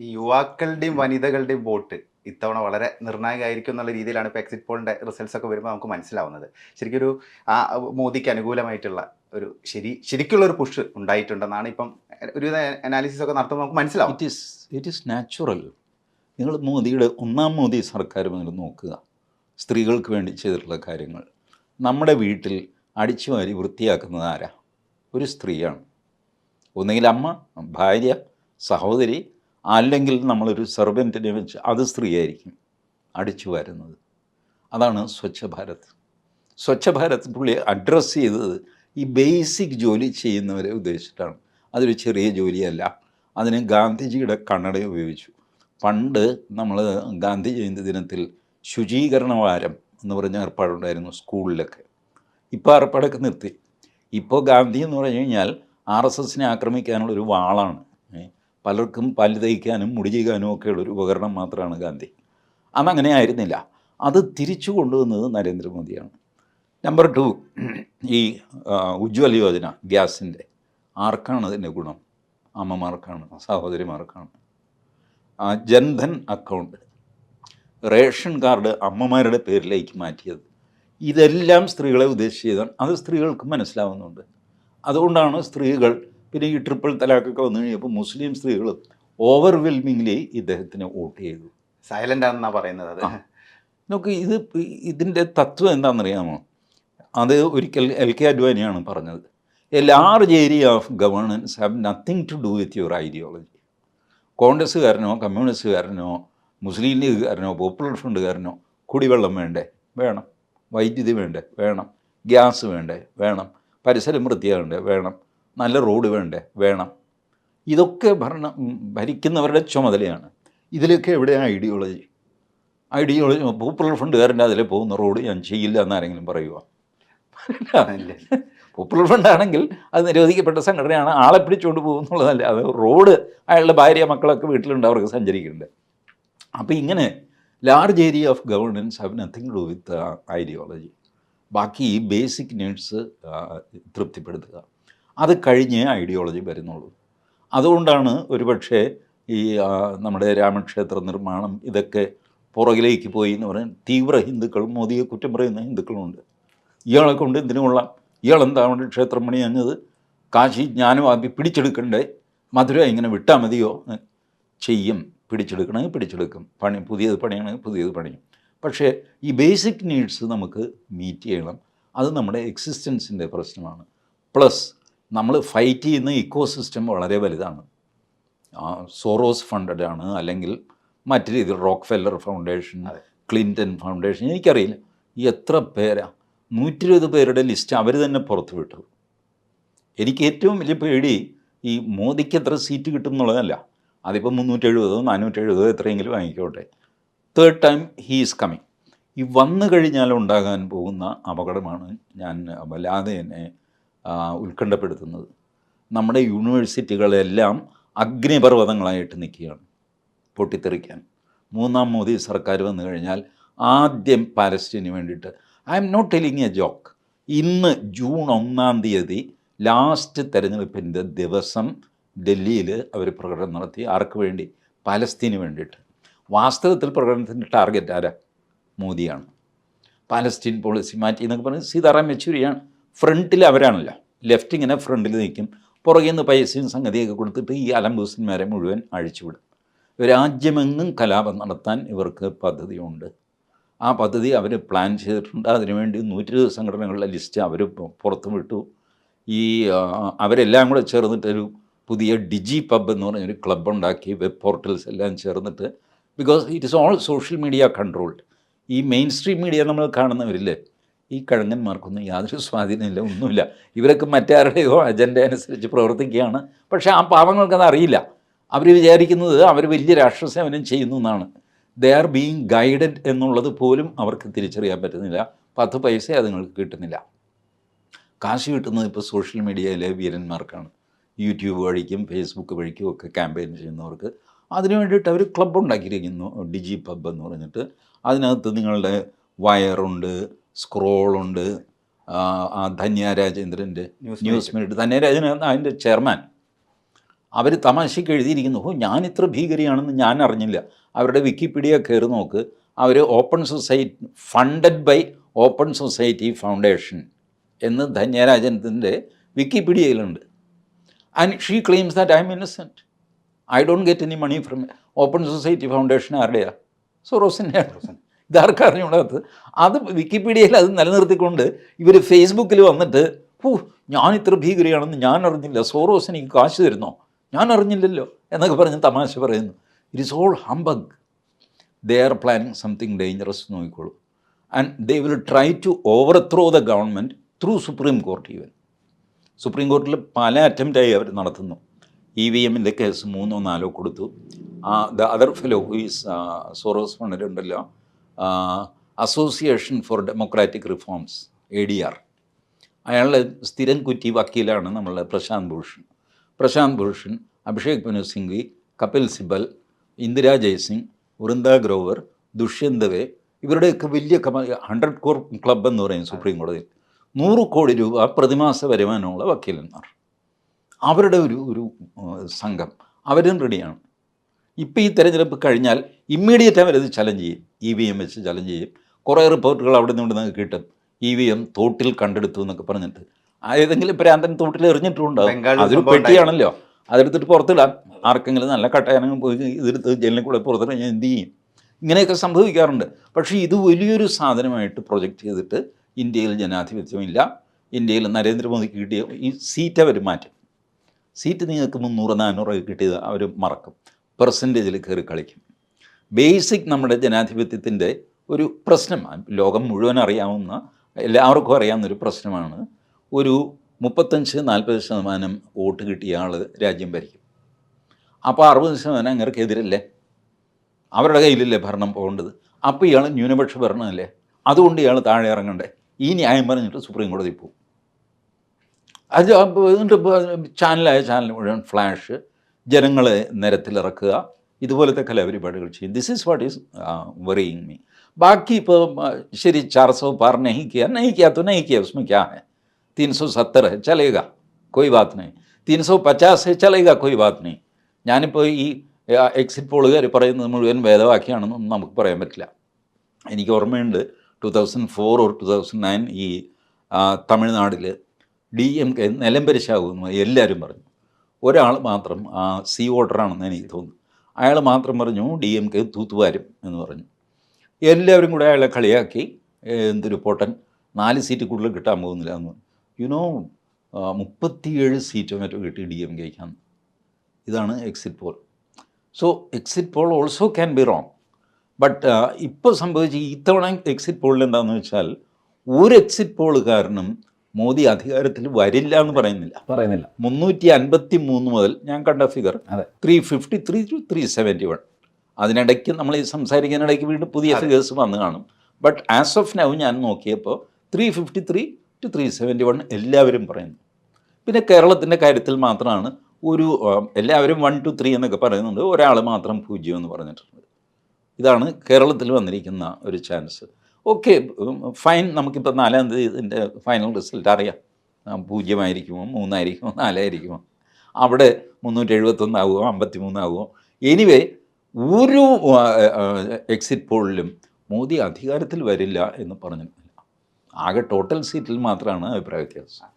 ഈ യുവാക്കളുടെയും വനിതകളുടെയും വോട്ട് ഇത്തവണ വളരെ നിർണായകമായിരിക്കും എന്നുള്ള രീതിയിലാണ് ഇപ്പോൾ എക്സിറ്റ് പോളിന്റെ റിസൾട്ട്സ് ഒക്കെ വരുമ്പോൾ നമുക്ക് മനസ്സിലാവുന്നത്. ശരിക്കും ആ മോദിക്ക് അനുകൂലമായിട്ടുള്ള ഒരു ശരി ശരിക്കുള്ള ഒരു പുഷ് ഉണ്ടായിട്ടുണ്ടെന്നാണ് ഇപ്പം ഒരു അനാലിസിസ് ഒക്കെ നടത്തുമ്പോൾ നമുക്ക് മനസ്സിലാവും. It is it is natural നിങ്ങൾ മോദിയുടെ ഒന്നാം മോദി സർക്കാർ നോക്കുക. സ്ത്രീകൾക്ക് വേണ്ടി ചെയ്തിട്ടുള്ള കാര്യങ്ങൾ. നമ്മുടെ വീട്ടിൽ അടിച്ചു വാരി വൃത്തിയാക്കുന്നത് ആരാ? ഒരു സ്ത്രീയാണ്. ഒന്നുകിൽ അമ്മ ഭാര്യ സഹോദരി അല്ലെങ്കിൽ നമ്മളൊരു സെർവന്റിനെ വെച്ച് അത് സ്ത്രീയായിരിക്കും അടിച്ചു വരുന്നത്. അതാണ് സ്വച്ഛ ഭാരത്. സ്വച്ഛ ഭാരത് പുള്ളി അഡ്രസ്സ് ചെയ്തത് ഈ ബേസിക് ജോലി ചെയ്യുന്നവരെ ഉദ്ദേശിച്ചിട്ടാണ്. അതൊരു ചെറിയ ജോലിയല്ല. അതിന് ഗാന്ധിജിയുടെ കണ്ണട ഉപയോഗിച്ചു. പണ്ട് നമ്മൾ ഗാന്ധി ജയന്തി ദിനത്തിൽ ശുചീകരണ വാരം എന്ന് പറഞ്ഞ ഏർപ്പാടുണ്ടായിരുന്നു സ്കൂളിലൊക്കെ. ഇപ്പോൾ ഏർപ്പാടൊക്കെ നിർത്തി. ഇപ്പോൾ ഗാന്ധി എന്ന് പറഞ്ഞു കഴിഞ്ഞാൽ ആർ എസ് എസിനെ ആക്രമിക്കാനുള്ള ഒരു വാളാണ്. പലർക്കും പല്ല് തയ്ക്കാനും മുടി ചെയ്യാനും ഒക്കെയുള്ള ഒരു ഉപകരണം മാത്രമാണ് ഗാന്ധി. അന്നങ്ങനെ ആയിരുന്നില്ല. അത് തിരിച്ചു കൊണ്ടുവന്നത് നരേന്ദ്രമോദിയാണ്. നമ്പർ ടു ഈ ഉജ്ജ്വല യോജന ഗ്യാസിന്റെ. ആർക്കാണ് അതിന്റെ ഗുണം? അമ്മമാർക്കാണ് സഹോദരിമാർക്കാണ്. ജൻധൻ അക്കൗണ്ട്. റേഷൻ കാർഡ് അമ്മമാരുടെ പേരിലേക്ക് മാറ്റിയത്. ഇതെല്ലാം സ്ത്രീകളെ ഉദ്ദേശിച്ചതാണ്. അത് സ്ത്രീകൾക്ക് മനസ്സിലാവുന്നുണ്ട്. അതുകൊണ്ടാണ് സ്ത്രീകൾ പിന്നെ ഈ ട്രിപ്പിൾ തലാഖൊക്കെ വന്നു കഴിഞ്ഞപ്പോൾ മുസ്ലിം സ്ത്രീകൾ ഓവർവെൽമിംഗ്ലി ഇദ്ദേഹത്തിന് വോട്ട് ചെയ്തു. സൈലന്റ് ആണെന്നാണ് പറയുന്നത് അത്. നോക്ക് ഇത് ഇതിന്റെ തത്വം എന്താണെന്നറിയാമോ? അത് ഒരിക്കൽ എൽ കെ അഡ്വാനിയാണ് പറഞ്ഞത്. A large area of governance have nothing to do with your ideology കോൺഗ്രസ്സുകാരനോ കമ്മ്യൂണിസ്റ്റുകാരനോ മുസ്ലിം ലീഗുകാരനോ പോപ്പുലർ ഫ്രണ്ടുകാരനോ കുടിവെള്ളം വേണ്ടേ? വേണം. വൈദ്യുതി വേണ്ടേ? വേണം. ഗ്യാസ് വേണ്ടേ? വേണം. പരിസരം വൃത്തിയാകണ്ടേ? വേണം. നല്ല റോഡ് വേണ്ടേ? വേണം. ഇതൊക്കെ ഭരണ ഭരിക്കുന്നവരുടെ ചുമതലയാണ്. ഇതിലൊക്കെ എവിടെയാണ് ഐഡിയോളജി? ഐഡിയോളജി പോപ്പുലർ ഫണ്ടുകാരന്റെ അതിലെ പോകുന്ന റോഡ് ഞാൻ ചെയ്യില്ല എന്നാരെങ്കിലും പറയുക പോപ്പുലർ പോപ്പുലർ ആണെങ്കിൽ അത് നിരോധിക്കപ്പെട്ട സംഘടനയാണ്. ആളെ പിടിച്ചുകൊണ്ട് പോകുന്നുള്ളതല്ല. അത് റോഡ് അയാളുടെ ഭാര്യ മക്കളൊക്കെ വീട്ടിലുണ്ട് അവർക്ക് സഞ്ചരിക്കുന്നുണ്ട്. അപ്പോൾ ഇങ്ങനെ large area of governance have nothing to with ideology ബാക്കി ഈ ബേസിക് നീഡ്സ് തൃപ്തിപ്പെടുത്തുക. അത് കഴിഞ്ഞേ ഐഡിയോളജി വരുന്നുള്ളൂ. അതുകൊണ്ടാണ് ഒരുപക്ഷേ ഈ നമ്മുടെ രാമക്ഷേത്ര നിർമ്മാണം ഇതൊക്കെ പുറകിലേക്ക് പോയി എന്ന് പറയാൻ തീവ്ര ഹിന്ദുക്കളും മോദിയെ കുറ്റം പറയുന്ന ഹിന്ദുക്കളുണ്ട് ഇയാളെ കൊണ്ട് എന്തിനു എന്താ കൊണ്ട് ക്ഷേത്രം പണിയഞ്ഞത്? കാശി ജ്ഞാനവാദി പിടിച്ചെടുക്കണ്ടേ? മധുര ഇങ്ങനെ വിട്ടാൽ മതിയോ? ചെയ്യും. പിടിച്ചെടുക്കണമെങ്കിൽ പിടിച്ചെടുക്കും. പണി പുതിയത് പണിയണമെങ്കിൽ പുതിയത് പണിയും. പക്ഷേ ഈ ബേസിക് നീഡ്സ് നമുക്ക് മീറ്റ് ചെയ്യണം. അത് നമ്മുടെ എക്സിസ്റ്റൻസിന്റെ പ്രശ്നമാണ്. പ്ലസ് നമ്മൾ ഫൈറ്റ് ചെയ്യുന്ന ഇക്കോ സിസ്റ്റം വളരെ വലുതാണ്. സോറോസ് ഫണ്ടഡ് ആണ്. അല്ലെങ്കിൽ മറ്റു രീതിയിൽ Rockefeller foundation. Clinton foundation എനിക്കറിയില്ല. എത്ര പേരാ? നൂറ്റി ഇരുപത് പേരുടെ ലിസ്റ്റ് അവർ തന്നെ പുറത്തു വിട്ടു. എനിക്ക് ഏറ്റവും വലിയ പേടി ഈ മോദിക്ക് എത്ര സീറ്റ് കിട്ടും എന്നുള്ളതല്ല. അതിപ്പോൾ മുന്നൂറ്റി എഴുപതോ നാനൂറ്റി എഴുപതോ എത്രയെങ്കിലും വാങ്ങിക്കോട്ടെ third time he is coming ഈ വന്നു കഴിഞ്ഞാൽ ഉണ്ടാകാൻ പോകുന്ന അപകടമാണ് ഞാൻ വല്ലാതെ എന്നെ ഉത്കണ്ഠപ്പെടുത്തുന്നത്. നമ്മുടെ യൂണിവേഴ്സിറ്റികളെല്ലാം അഗ്നിപർവതങ്ങളായിട്ട് നിൽക്കുകയാണ് പൊട്ടിത്തെറിക്കാൻ. മൂന്നാം മോദി സർക്കാർ വന്നു കഴിഞ്ഞാൽ ആദ്യം പാലസ്റ്റീന് വേണ്ടിയിട്ട് I'm not telling a joke. ഇന്ന് ജൂൺ ഒന്നാം തീയതി ലാസ്റ്റ് തെരഞ്ഞെടുപ്പിന്റെ ദിവസം ഡൽഹിയിൽ അവർ പ്രകടനം നടത്തി. ആർക്ക് വേണ്ടി? പാലസ്തീന് വേണ്ടിയിട്ട്. വാസ്തവത്തിൽ പ്രകടനത്തിന്റെ ടാർഗറ്റ് ആരാ? മോദിയാണ്. പാലസ്തീൻ പോളിസി മാറ്റി എന്നൊക്കെ പറഞ്ഞ് സീതാറാം യെച്ചൂരിയാണ്. ഫ്രണ്ടിൽ അവരാണല്ലോ. ലെഫ്റ്റ് ഇങ്ങനെ ഫ്രണ്ടിൽ നിൽക്കും പുറകിൽ നിന്ന് പൈസയും സംഗതിയൊക്കെ കൊടുത്തിട്ട് ഈ അലംബൂസന്മാരെ മുഴുവൻ അഴിച്ചുവിടും. രാജ്യമെങ്ങും കലാപം നടത്താൻ ഇവർക്ക് പദ്ധതിയുണ്ട്. ആ പദ്ധതി അവർ പ്ലാൻ ചെയ്തിട്ടുണ്ട്. അതിനുവേണ്ടി നൂറ്റി സംഘടനകളുടെ ലിസ്റ്റ് അവർ പുറത്തു വിട്ടു. ഈ അവരെല്ലാം കൂടെ ചേർന്നിട്ടൊരു പുതിയ ഡിജി പബ് എന്ന് പറഞ്ഞൊരു ക്ലബ്ബ് ഉണ്ടാക്കി. വെബ് പോർട്ടൽസ് എല്ലാം ചേർന്നിട്ട്. Because it is all social media controlled ഈ മെയിൻ സ്ട്രീം മീഡിയ നമ്മൾ കാണുന്നവരില്ലേ? ഈ കഴങ്ങന്മാർക്കൊന്നും യാതൊരു സ്വാധീനമില്ല ഒന്നുമില്ല. ഇവരൊക്കെ മറ്റാരുടെയോ അജണ്ട അനുസരിച്ച് പ്രവർത്തിക്കുകയാണ്. പക്ഷേ ആ പാവങ്ങൾക്കത് അറിയില്ല. അവർ വിചാരിക്കുന്നത് അവർ വലിയ രാഷ്ട്ര സേവനം ചെയ്യുന്നു എന്നാണ്. ദേ ആർ ബീങ് ഗൈഡഡ് എന്നുള്ളത് പോലും അവർക്ക് തിരിച്ചറിയാൻ പറ്റുന്നില്ല. പത്ത് പൈസ അതുങ്ങൾക്ക് കിട്ടുന്നില്ല. കാശ് കിട്ടുന്നത് ഇപ്പോൾ സോഷ്യൽ മീഡിയയിലെ വീരന്മാർക്കാണ്. യൂട്യൂബ് വഴിക്കും ഫേസ്ബുക്ക് വഴിക്കും ഒക്കെ ക്യാമ്പയിൻ ചെയ്യുന്നവർക്ക്. അതിനു വേണ്ടിയിട്ട് അവർ ക്ലബ്ബ് ഉണ്ടാക്കിയിരിക്കുന്നു ഡിജി പബ് എന്ന് പറഞ്ഞിട്ട്. അതിനകത്ത് നിങ്ങളുടെ വയറുണ്ട് സ്ക്രോളുണ്ട്. ആ ധന്യ രാജേന്ദ്രന്റെ ന്യൂസ് മിനിറ്റ് ധന്യ രാജേന്ദ്രൻ അതിന്റെ ചെയർമാൻ. അവർ തമാശയ്ക്ക് എഴുതിയിരിക്കുന്നു. ഓ ഞാൻ ഇത്ര ഭീകരിയാണെന്ന് ഞാൻ അറിഞ്ഞില്ല. അവരുടെ വിക്കിപീഡിയ കയറി നോക്ക്. അവർ open society funded by open society foundation എന്ന് ധന്യരാജനത്തിന്റെ വിക്കിപീഡിയയിലുണ്ട്. And she claims that I'm innocent I don't get any money from open society foundation ആരുടെയാണ് സോ റോസിന്റെ ഇതാർക്കും അറിഞ്ഞുകൂടാത്തത് അത് വിക്കിപീഡിയയിൽ അത് നിലനിർത്തിക്കൊണ്ട് ഇവർ ഫേസ്ബുക്കിൽ വന്നിട്ട് ഹൂ ഞാൻ ഇത്ര ഭീകരയാണെന്ന് ഞാൻ അറിഞ്ഞില്ല. സോറോസ് എനിക്ക് കാശ് തരുന്നോ? ഞാൻ അറിഞ്ഞില്ലല്ലോ. എന്നൊക്കെ പറഞ്ഞ് തമാശ പറയുന്നു. It is all humbug they are planning something dangerous നോക്കിക്കോളൂ. And they will try to overthrow the government through supreme court even supreme കോർട്ടിൽ പല അറ്റംപ്റ്റായി അവർ നടത്തുന്നു. ഇ വി എമ്മിന്റെ കേസ് മൂന്നോ നാലോ കൊടുത്തു. The other fellow who is Soros ഫണ്ടിലുണ്ടല്ലോ association for democratic reforms A D R അയാളുടെ സ്ഥിരം കുറ്റി വക്കീലാണ് നമ്മളുടെ പ്രശാന്ത് ഭൂഷൺ. പ്രശാന്ത് ഭൂഷൺ അഭിഷേക് മനു സിംഗ്വി കപിൽ സിബൽ ഇന്ദിരാ ജയ്സിംഗ് വൃന്ദ ഗ്രോവർ ദുഷ്യന്തവെ ഇവരുടെയൊക്കെ വലിയ കമ ഹൺഡ്രഡ് കോർ ക്ലബ് എന്ന് പറയും സുപ്രീം കോടതിയിൽ നൂറ് കോടി രൂപ പ്രതിമാസ വരുമാനമുള്ള വക്കീലന്മാർ. അവരുടെ ഒരു ഒരു സംഘം. അവരും റെഡിയാണ് ഇപ്പോൾ ഈ തെരഞ്ഞെടുപ്പ് കഴിഞ്ഞാൽ ഇമ്മീഡിയറ്റ് അവരത് ചലഞ്ച് ചെയ്യും. ഇ വി എം വെച്ച് ചലഞ്ച് ചെയ്യും. കുറേ റിപ്പോർട്ടുകൾ അവിടെ നിന്ന് നിങ്ങൾക്ക് കിട്ടും. ഇ വി എം തോട്ടിൽ കണ്ടെടുത്തു എന്നൊക്കെ പറഞ്ഞിട്ട്. ഏതെങ്കിലും പ്രാന്തൻ തോട്ടിൽ എറിഞ്ഞിട്ടുണ്ടാവും അതൊരു പെട്ടിയാണല്ലോ. അതെടുത്തിട്ട് പുറത്തിടാം. ആർക്കെങ്കിലും നല്ല കട്ടയാണെങ്കിൽ പോയി ഇതെടുത്ത് ജയിലിൽ കൂടെ പുറത്തിടാൻ ഞാൻ എന്ത് ചെയ്യും? ഇങ്ങനെയൊക്കെ സംഭവിക്കാറുണ്ട്. പക്ഷേ ഇത് വലിയൊരു സാധനമായിട്ട് പ്രൊജക്റ്റ് ചെയ്തിട്ട് ഇന്ത്യയിൽ ജനാധിപത്യമില്ല. ഇന്ത്യയിൽ നരേന്ദ്രമോദിക്ക് കിട്ടിയ ഈ സീറ്റ് അവർ മാറ്റും. സീറ്റ് നിങ്ങൾക്ക് മുന്നൂറ് നാനൂറൊക്കെ കിട്ടിയത് അവർ മറക്കും. പെർസെന്റേജിൽ കയറി കളിക്കും. ബേസിക് നമ്മുടെ ജനാധിപത്യത്തിന്റെ ഒരു പ്രശ്നമാണ് ലോകം മുഴുവൻ അറിയാവുന്ന എല്ലാവർക്കും അറിയാവുന്നൊരു പ്രശ്നമാണ്. ഒരു മുപ്പത്തഞ്ച് നാൽപ്പത് ശതമാനം വോട്ട് കിട്ടിയ ആൾ രാജ്യം ഭരിക്കും. അപ്പോൾ അറുപത് ശതമാനം അങ്ങനെക്കെതിരല്ലേ അവരുടെ കയ്യിലല്ലേ ഭരണം പോകേണ്ടത്? അപ്പോൾ ഇയാൾ ന്യൂനപക്ഷ ഭരണമല്ലേ? അതുകൊണ്ട് ഇയാൾ താഴെ ഇറങ്ങണ്ടേ? ഈ ന്യായം പറഞ്ഞിട്ട് സുപ്രീം കോടതി പോകും അത് ചാനലായ ചാനൽ മുഴുവൻ ഫ്ലാഷ്. ജനങ്ങളെ നിരത്തിലിറക്കുക ഇതുപോലത്തെ കലാപരിപാടികൾ ചെയ്യും this is what is worrying me ബാക്കി ഇപ്പോൾ ശരി चार सौ पार नहीं किया नहीं किया तो नहीं किया उसमें क्या है तीन सौ सत्तर है चलेगा कोई बात नहीं तीन सौ पचास है चलेगा कोई बात नहीं ഞാനിപ്പോൾ ഈ എക്സിറ്റ് പോളുകാർ പറയുന്നത് മുഴുവൻ ഭേദവാക്യാണെന്നൊന്നും നമുക്ക് പറയാൻ പറ്റില്ല എനിക്ക് ഓർമ്മയുണ്ട് two thousand four or two thousand nine ഈ ആ, തമിഴ്നാട്ടിൽ ഡി എം കെ നിലംപരിശാകുമെന്ന് എല്ലാവരും പറഞ്ഞു ഒരാൾ മാത്രം ആ സി വോട്ടറാണെന്ന് എനിക്ക് തോന്നുന്നു. അയാൾ മാത്രം പറഞ്ഞു ഡി എം കെ തൂത്തുവാരും എന്ന് പറഞ്ഞു. എല്ലാവരും കൂടെ അയാളെ കളിയാക്കി എന്തൊരു പൊട്ടൻ നാല് സീറ്റ് കൂടുതൽ കിട്ടാൻ പോകുന്നില്ല എന്ന് യുനോ മുപ്പത്തിയേഴ് സീറ്റോ മറ്റോ കിട്ടി ഡി എം കെക്കാന്ന് ഇതാണ് exit poll so exit poll also can be wrong but ഇപ്പോൾ സംഭവിച്ച ഇത്തവണ എക്സിറ്റ് പോളിൽ എന്താണെന്ന് വെച്ചാൽ ഒരു എക്സിറ്റ് പോൾ കാരണം മോദി അധികാരത്തിൽ വരില്ല എന്ന് പറയുന്നില്ല. പറയുന്നില്ല. മുന്നൂറ്റി അൻപത്തി മൂന്ന് മുതൽ ഞാൻ കണ്ട ഫിഗർ അതെ. Three fifty three two three seventy one അതിനിടയ്ക്ക് നമ്മൾ ഈ സംസാരിക്കുന്നതിനിടയ്ക്ക് വീണ്ടും പുതിയ ഫിഗേഴ്സ് വന്ന് കാണും. ബട്ട് ആസ് ഓഫ് നൗ ഞാൻ നോക്കിയപ്പോൾ three fifty three two three seventy one എല്ലാവരും പറയുന്നു. പിന്നെ കേരളത്തിന്റെ കാര്യത്തിൽ മാത്രമാണ് ഒരു എല്ലാവരും വൺ ടു ത്രീ എന്നൊക്കെ പറയുന്നുണ്ട്. ഒരാൾ മാത്രം പൂജ്യം എന്ന് പറഞ്ഞിട്ടുണ്ട് ഇതാണ് കേരളത്തിൽ വന്നിരിക്കുന്ന ഒരു ചാൻസ് ഓക്കെ ഫൈൻ നമുക്കിപ്പോൾ നാലാം തീയതി ഇതിന്റെ ഫൈനൽ റിസൾട്ട് അറിയാം. പൂജ്യമായിരിക്കുമോ മൂന്നായിരിക്കുമോ നാലായിരിക്കുമോ? അവിടെ മുന്നൂറ്റി എഴുപത്തൊന്നാകുമോ അമ്പത്തി മൂന്നാകുമോ എനിവേ ഒരു എക്സിറ്റ് പോളിലും മോദി അധികാരത്തിൽ വരില്ല എന്ന് പറഞ്ഞിട്ടില്ല. ആകെ ടോട്ടൽ സീറ്റിൽ മാത്രമാണ് അഭിപ്രായ വ്യത്യാസം.